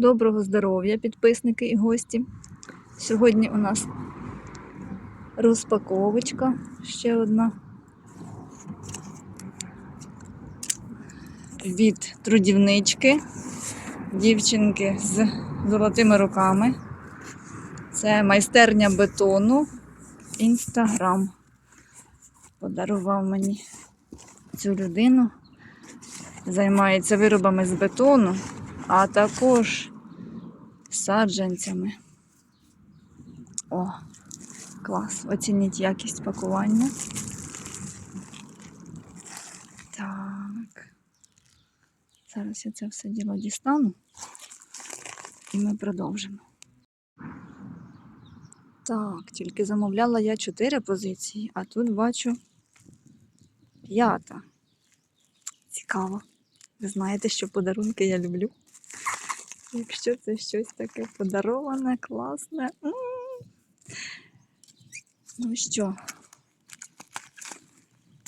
Доброго здоров'я, підписники і гості. Сьогодні у нас розпаковочка ще одна. Від трудівнички, дівчинки з золотими руками. Це майстерня бетону Інстаграм. Подарував мені цю людину. Займається виробами з бетону, а також саджанцями. О, клас. Оцініть якість пакування. Так. Зараз я це все діло дістану. І ми продовжимо. Так, тільки замовляла я 4 позиції, а тут бачу п'ята. Цікаво. Ви знаєте, що подарунки я люблю. Якщо це щось таке подароване, класне. Ну що,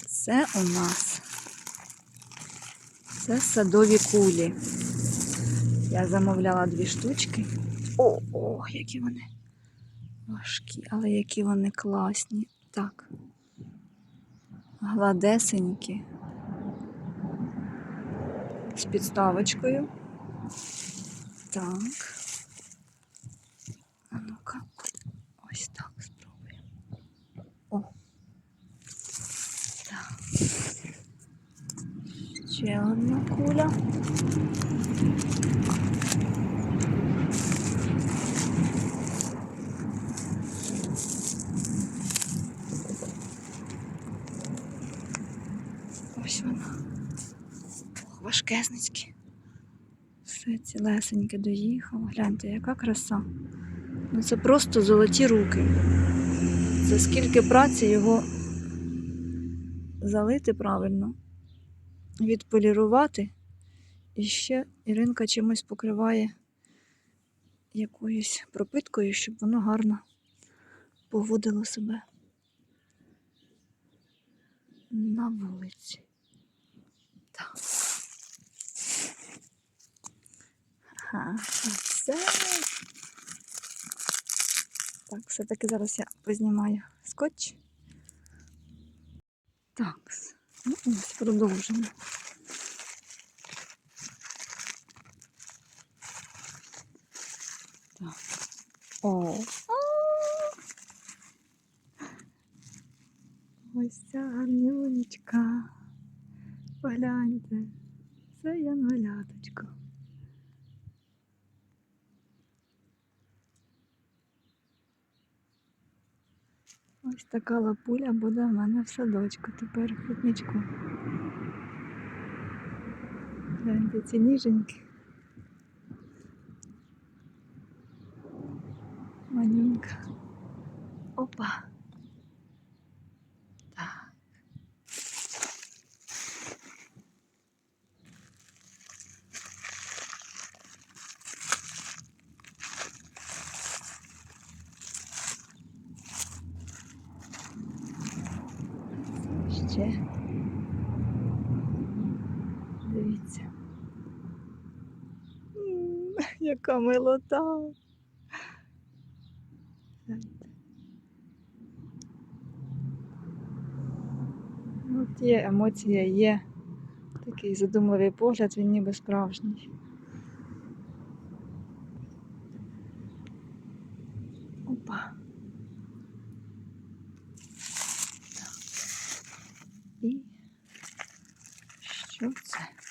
це у нас це садові кулі. Я замовляла дві штучки. О, о, які вони важкі, але які вони класні. Так. Гладесенькі. З підставочкою. Так. А ну-ка. Ось так спробуємо. О. Так. Ще одна куля. Ось вона. Ох, важкезницькі. Все цілесеньке доїхало. Гляньте, яка краса. Ну це просто золоті руки. Це скільки праці його залити правильно, відполірувати. І ще Іринка чимось покриває якоюсь пропиткою, щоб воно гарно поводило себе на вулиці. Ага, а це. Так, все-таки зараз я познімаю скотч. Так, ну ось продовжимо. Так. О! Ось ця гарнюнечка. Погляньте. Це янголяточко. Ось така лапуля буде в мене в садочку тепер в квітничку. Гляньте, ці ніженькі. Манюнька. Опа. Так. Ще. Дивіться. М, Яка милота. От є емоція, є такий задумливий погляд, він ніби справжній. Опа. І що це?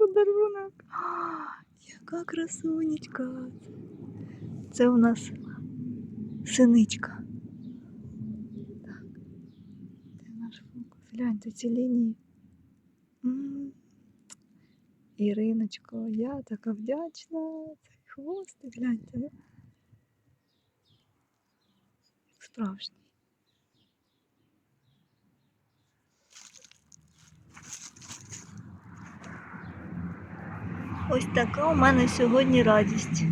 подарунок. А, яка красунечка. Це у нас синичка. Так. Де наш фокус? Гляньте ці лінії. М. Іриночко, я така вдячна. Цей хвостик, гляньте. ну. Як Справжній. Ось така у мене сьогодні радість.